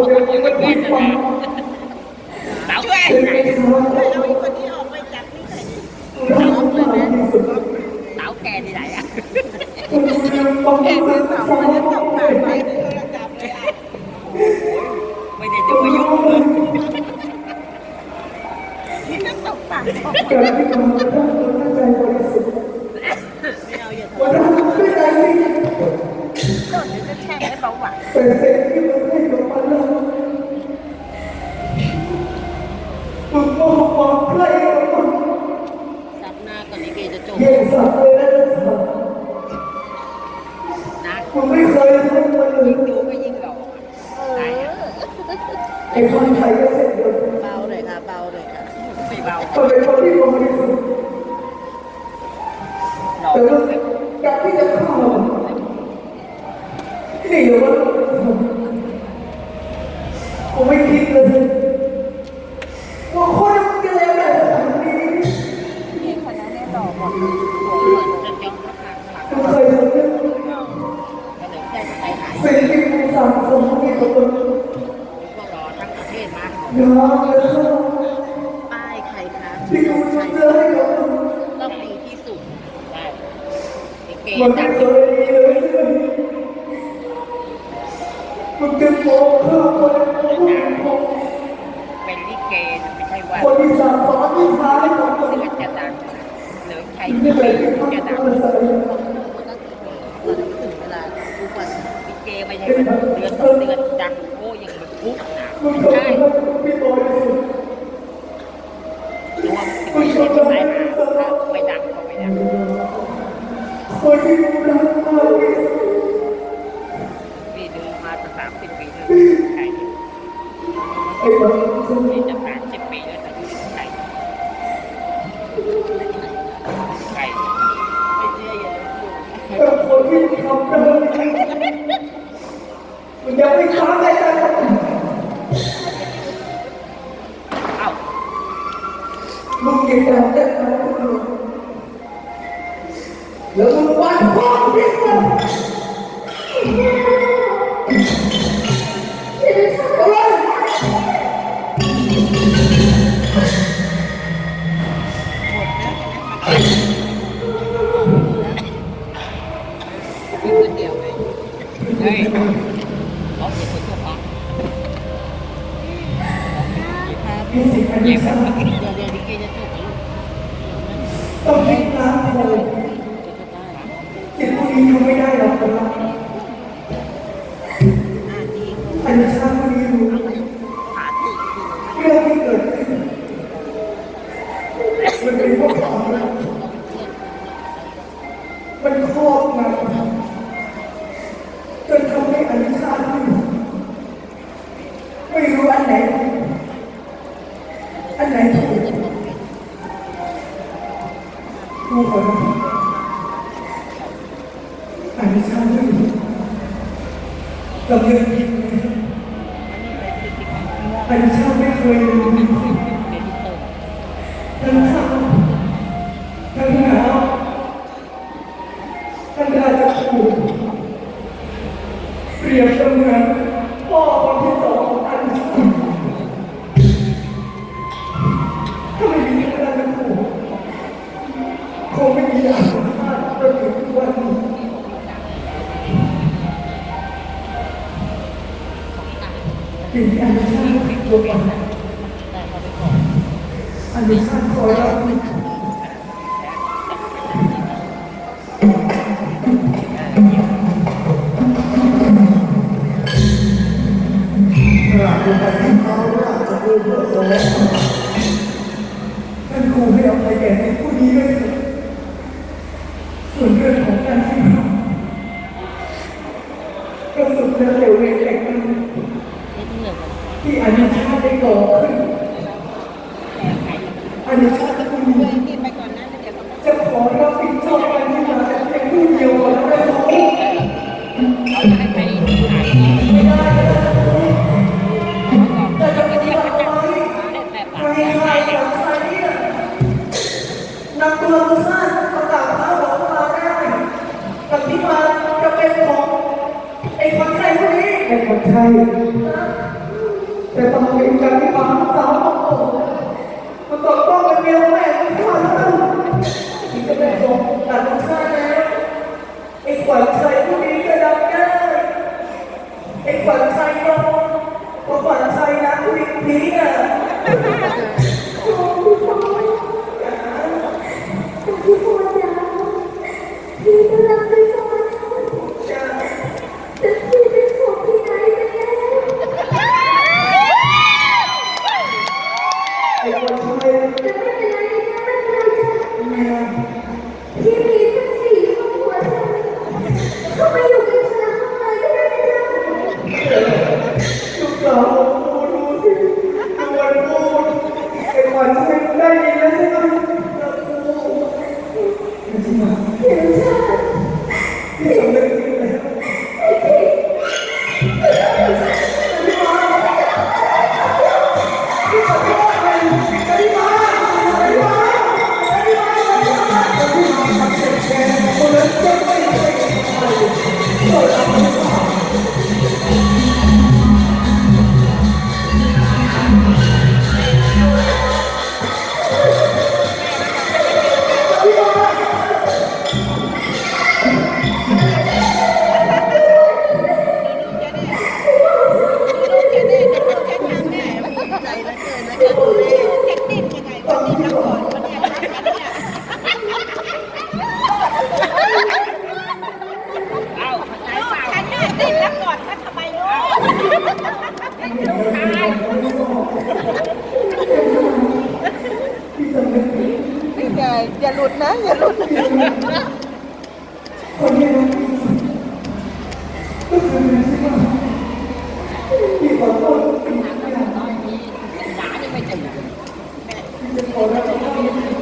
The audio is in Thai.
ผมคนเดียวไม่ได้คิดว่าช่วยเป็นไง ไม่เคยให้มันเลยดูก็ยิ่งหลอกไหนอะไอ้คนไทยก็เช่นเดียวกันเบาเลยค่ะเบาเลยค่ะไม่เบามันเป็นคนที่บริสุทธิ์หลอกแต่ว่าการที่จะเข้านี่เหรอวะผมไม่คิดเลย สิ่งที่กูสั่งสมให้กับคนก็รอทั้งประเทศมายอมเลยครับป้ายใครคะที่กูจะเจอให้กับมึงต้องดีที่สุดได้เกมันจัไม่งเคยมีเลยใช่ไหมมึงจะคนเป็นลิเกนไม่ใช่ว่าคนที่สั่งสอนที่ท้ายของมึงเลือดจะดังหรือใครที่เป็นจะดัง ให้ใส่ ถึงเวลาทุกวันลิเก ไม่ใช่ว่าเดือนต่อเดือนดังโอ้ยังมันคุกนะมึงใช่รวมถึงที่ไม่ได้มาถ้าไม่ดังก็ไม่ดังนี่ดูมาตั้งสามสิบปีแล้วใช่นี่จะสามสิบปีแล้วแต่ที่ใช่ใช่ไม่เชื่ออย่าลบหลู่ มันยังไม่ค้างในใจของมึงเอ้ามึงยังจำได้ไหมแล้วมึงวันพ่อ มีสิ่งอันเดี๋นี้ยวสำคัญเดี๋ยวเดี๋ยวลิเกจะจบแล้วต้องให้น้ำเลยจะจบได้สิ่งพวกนี้ทำไม่ได้หรอกนะครับอ่าดีอันชาติพวกนี้รู้ขาติดคือเรื่องที่เกิดขึ้นมันเป็นพราะความรักมันครอบงำจนทำให้อันชาติไม่รู้ไม่รู้อันไหน ผิดอันไหนถูกกูขอโท ผิดตัวเองนะอันนี้สั้นโคยอกไม่ถูกเราจะไปให้เขาเราจะดูเพื่อตัวท่านครูให้อภัยแก่ผู้นี้ด้วยส่วนเรื่องของการที่เราสุดแล้วเร็วเร็ว ที่อนุชาติได้ก่อขึ้นอนุชาติคุณจะขอรับผิดชอบการที่มาเป็นผู้เดียวกันได้ไหมไม่ได้แต่จะเป็นอย่างไรใครใครกัใครเนี่ยนำตัวลูกชาติประกาศพระบอกมาได้กับที่มาจะเป็นของไอ้คนไข้พวกนี้เป็คนไข้ Mua điện. এই อย่าหลุดนะ อย่าหลุดนะคนที่รักที่สุดก็คือแม่ที่ว่าที่ขอโทษทุกสิ่งทุกอย่างจะขอรับผิดชอบ